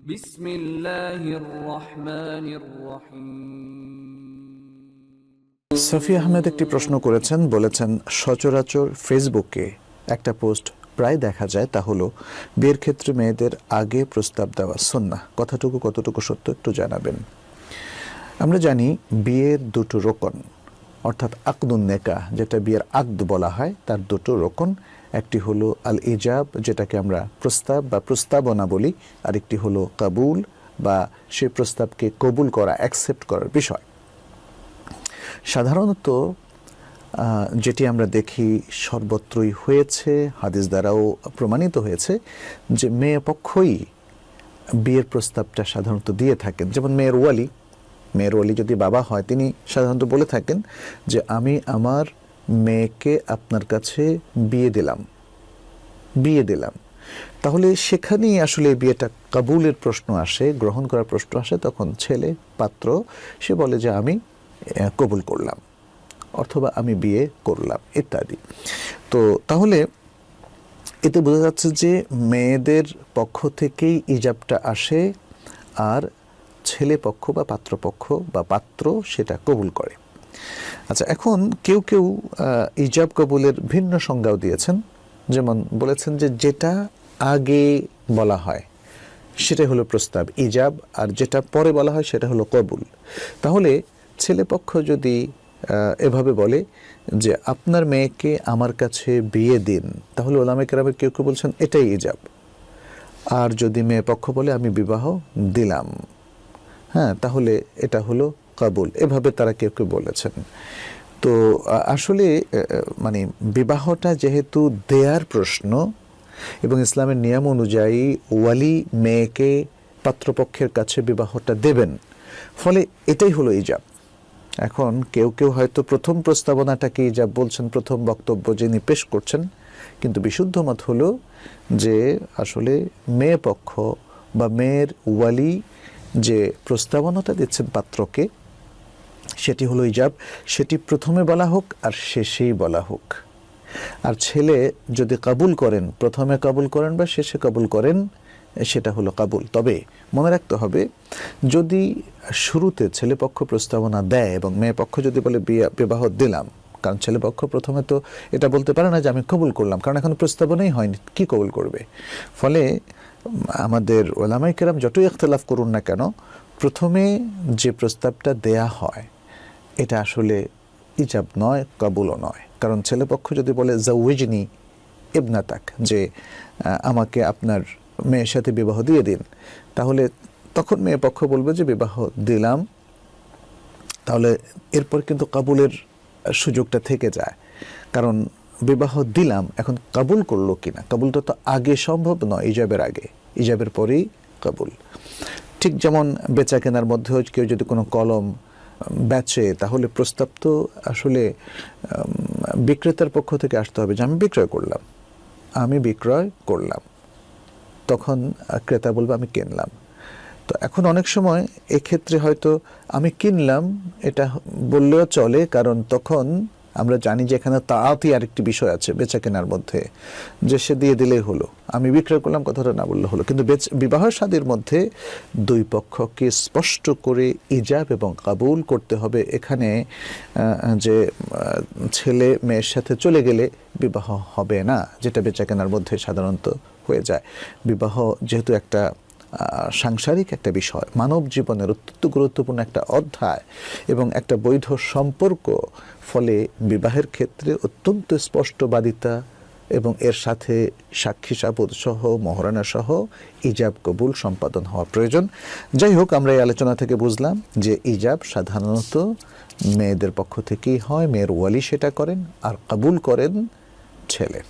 بسم الله الرحمن الرحيم সাফি আহমেদ একটি প্রশ্ন করেছেন বলেছেন সচরাচর ফেসবুকে একটা পোস্ট প্রায় দেখা যায় তা হলো বিয়ের ক্ষেত্রে মেয়েদের আগে প্রস্তাব দেওয়া সন্না কথাটুকু কতটুকু সত্য একটু জানাবেন আমরা জানি বিয়ের দুটো রোকন অর্থাৎ আকদুন নেকা যেটা বিয়ের আকদ বলা হয় তার দুটো রোকন একটি হলো আল ইজাব যেটাকে আমরা প্রস্তাব বা প্রস্তাবনা বলি। আরেকটি হলো কাবুল, বা সেই প্রস্তাবকে কবুল করা অ্যাকসেপ্ট করার বিষয়। সাধারণত যেটি আমরা দেখি সর্বত্রই হয়েছে, হাদিস দ্বারাও প্রমাণিত হয়েছে, যে মেয়ে পক্ষই বিয়ের প্রস্তাবটা সাধারণত দিয়ে থাকেন। যেমন মেয়ের ওয়ালি। মেয়ের ওয়ালি যদি বাবা হয়, তিনি সাধারণত বলে থাকেন যে, আমি আমার মেয়েকে আপনার কাছে বিয়ে দিলাম। বিয়ে দিলাম। তাহলে সেখানেই আসলে বিয়েটা কাবুলের প্রশ্ন আসে, গ্রহণ করার প্রশ্ন আসে। তখন ছেলে, পাত্র, সে বলে যে আমি কবুল করলাম অথবা আমি বিয়ে করলাম, ইত্যাদি। তো তাহলে এতে বোঝা যাচ্ছে যে মেয়েদের পক্ষ থেকেই ইজাবটা আসে আর ছেলে পক্ষ বা পাত্রপক্ষ বা পাত্র সেটা কবুল করে। আচ্ছা এখন কেউ কেউ ইজাব কবুলের ভিন্ন সংজ্ঞাও দিয়েছেন। যেমন বলেছেন যে যেটা আগে বলা হয়, সেটাই হলো প্রস্তাব ইজাব আর যেটা পরে বলা হয় সেটা হলো কবুল। তাহলে ছেলে পক্ষ যদি এভাবে বলে যে আপনার মেয়েকে আমার কাছে বিয়ে দিন, তাহলে ওলামে কেরামের কেউ কেউ বলছেন এটাই ইজাব আর যদি মেয়ে পক্ষ বলে আমি বিবাহ দিলাম হ্যাঁ তাহলে এটা হলো কাবুল। এভাবে তারা কেউ কেউ বলেছেন। তো আসলে মানে বিবাহটা যেহেতু দেয়ার প্রশ্ন এবং ইসলামের নিয়ম অনুযায়ী ওয়ালি মেয়েকে পাত্রপক্ষের কাছে বিবাহটা দেবেন, ফলে এটাই হলো ইজাব। এখন কেউ কেউ হয়তো প্রথম প্রস্তাবনাটাকে ইজাব বলছেন, প্রথম বক্তব্য যিনি পেশ করছেন, কিন্তু বিশুদ্ধ মত হলো যে আসলে মেয়ে পক্ষ বা মেয়ের ওয়ালি যে প্রস্তাবনাটা দিচ্ছেন পাত্রকে সেটি হলো ইজাব, সেটি প্রথমে বলা হোক আর শেষেই বলা হোক। আর ছেলে যদি কাবুল করেন, প্রথমে কাবুল করেন বা শেষে কাবুল করেন, সেটা হলো কাবুল। তবে মনে রাখতে হবে, যদি শুরুতে ছেলে পক্ষ প্রস্তাবনা দেয় এবং মেয়ে পক্ষ যদি বলে বিবাহ দিলাম, কারণ ছেলে পক্ষ প্রথমে তো এটা বলতে পারে না যে আমি কবুল করলাম, কারণ এখন প্রস্তাবনাই হয়নি, কি কবুল করবে? ফলে আমাদের ওলামাই কেরাম যতই ইখতলাফ করুন না কেন, প্রথমে যে প্রস্তাবটা দেয়া হয় এটা আসলে ইজাব নয়, কাবুলও নয়। কারণ ছেলেপক্ষ যদি বলে জাউজনি ইবনাতাক যে আমাকে আপনার মেয়ের সাথে বিবাহ দিয়ে দিন, তাহলে তখন মেয়ে পক্ষ বলবে যে, বিবাহ দিলাম তাহলে এরপর কিন্তু কাবুলের সুযোগটা থেকে যায়। কারণ বিবাহ দিলাম, এখন কাবুল করল কিনা? কাবুলটা তো আগে সম্ভব নয়, ইজাবের আগে। ইজাবের পরেই কাবুল। ঠিক যেমন বেচা কেনার মধ্যেও কেউ যদি কোনো কলম বেচে, তাহলে প্রস্তাব তো আসলে বিক্রেতার পক্ষ থেকে আসতে হবে যে আমি বিক্রয় করলাম। আমি বিক্রয় করলাম। তখন ক্রেতা বলবে, আমি কিনলাম। তো এখন অনেক সময় এক্ষেত্রে হয়তো আমি কিনলাম, এটা বললেও চলে, কারণ তখন আমরা জানি যে এখানে তাঁতি আরেকটি বিষয় আছে বেচা কেনার মধ্যে, যে সে দিয়ে দিলেই হলো। আমি বিক্রয় করলাম, কথাটা না বললে হলো। কিন্তু বিবাহ সাদীর মধ্যে দুই পক্ষকে স্পষ্ট করে ইজাব এবং কাবুল করতে হবে। এখানে যে ছেলে মেয়ের সাথে চলে গেলে বিবাহ হবে না, যেটা বেচা কেনার মধ্যে সাধারণত হয়ে যায়। বিবাহ যেহেতু একটা সাংসারিক একটা বিষয়, মানব জীবনের অত্যন্ত গুরুত্বপূর্ণ একটা অধ্যায় এবং একটা বৈধ সম্পর্ক, ফলে বিবাহের ক্ষেত্রে অত্যন্ত স্পষ্টবাদিতা এবং এর সাথে সাক্ষী সাবুদ সহ, মহারানা সহ ইজাব কবুল সম্পাদন হওয়া প্রয়োজন। যাই হোক, আমরা এই আলোচনা থেকে বুঝলাম যে ইজাব সাধারণত মেয়েদের পক্ষ থেকেই হয়, মেয়ের ওয়ালি সেটা করেন আর কবুল করেন ছেলে।